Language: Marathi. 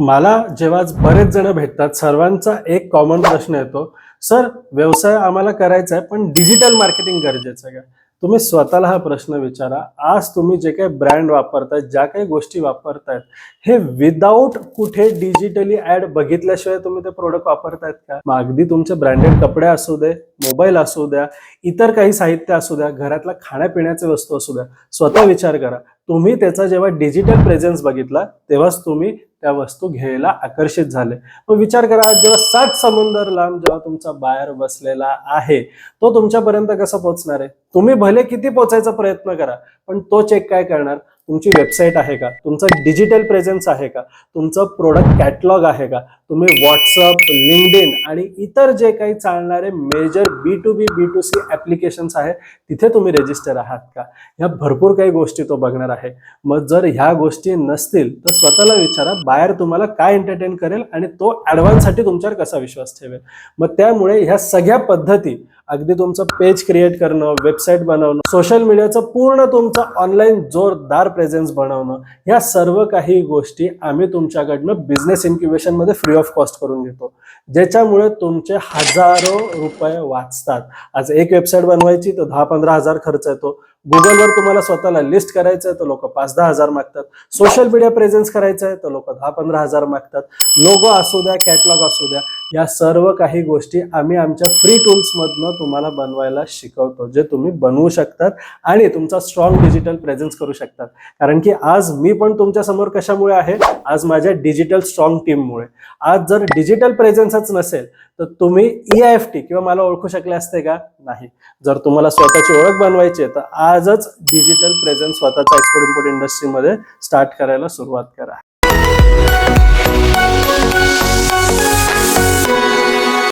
मला जेव्हा बरेच जण भेटतात सर्वांचा एक कॉमन प्रश्न येतो सर व्यवसाय आम्हाला करायचा आहे पण डिजिटल मार्केटिंग गरजेचं आहे का? तुम्ही स्वतःला हा प्रश्न विचारा. आज तुम्ही जे काही ब्रँड वापरतायत ज्या काही गोष्टी वापरतायत हे विदाऊट कुठे डिजिटली ऍड बघितल्याशिवाय तुम्ही ते प्रोडक्ट वापरतायत का? अगदी तुमचे ब्रँडेड कपडे असू दे मोबाईल असू द्या इतर काही साहित्य असू द्या घरातला खाण्यापिण्याच्या वस्तू असू द्या स्वतः विचार करा. तुम्ही त्याचा जेव्हा डिजिटल प्रेझेन्स बघितला तेव्हाच तुम्ही त्या वस्तू घ्यायला आकर्षित झाले. मग विचार करा जेव्हा सात समुंदर लांब जेव्हा तुमचा बाहेर बसलेला आहे तो तुमच्यापर्यंत कसा पोहोचणार आहे? तुम्ही भले किती पोचायचा प्रयत्न करा पण तो चेक काय करणार? तुमची वेबसाईट आहे का? तुमचं डिजिटल प्रेझेन्स आहे का? तुमचं प्रोडक्ट कॅटलॉग आहे का? तुम्ही व्हॉट्सअप लिंकडिन आणि इतर जे काही चालणारे major B to B B to C applications आहे तिथे तुम्ही रेजिस्टर आहात का? ह्या भरपूर काही गोष्टी तो बघणार आहे. मग जर ह्या गोष्टी नसतील तर स्वतःला विचारा बाहेर तुम्हाला काय एंटरटेन करेल आणि तो ॲडव्हान्ससाठी तुमच्यावर कसा विश्वास ठेवेल? मग त्यामुळे ह्या सगळ्या पद्धती अगदी तुमचं पेज क्रिएट करणं वेबसाईट बनवणं सोशल मीडियाचं पूर्ण तुमचं ऑनलाईन जोरदार प्रेझेन्स बनवणं ह्या सर्व काही गोष्टी आम्ही तुमच्याकडनं बिझनेस इन्क्युबेशनमध्ये फ्री ऑफ कॉस्ट करून घेतो. ज्याच्यामुळे तुमचे हजारो रुपये वाचतात. आज एक वेबसाईट बनवायची तर दहा पंधरा हजार खर्च येतो. गुगलवर तुम्हाला स्वतःला लिस्ट करायचं आहे तर लोक पाच दहा हजार मागतात. सोशल मीडिया प्रेझेन्स करायचं आहे तर लोक दहा पंधरा हजार मागतात. लोगो असू द्या कॅटलॉग असू द्या या सर्व काही गोष्टी आम्ही आमच्या फ्री टूल्समधनं तुम्हाला बनवायला शिकवतो जे तुम्ही बनवू शकतात आणि तुमचा स्ट्रॉंग डिजिटल प्रेझेन्स करू शकतात. कारण की आज मी पण तुमच्यासमोर कशामुळे आहे? आज माझ्या डिजिटल स्ट्रॉंग टीममुळे आज जर डिजिटल प्रेझेन्सच नसेल तर तुम्ही ई आय एफ टी किंवा मला ओळखू शकले असते का? नाही. जर तुम्हाला स्वतःची ओळख बनवायची आहे तर आजच डिजिटल प्रेझेन्स स्वतःचा एक्सपोर्ट इम्पोर्ट इंडस्ट्रीमध्ये स्टार्ट करायला सुरुवात करा.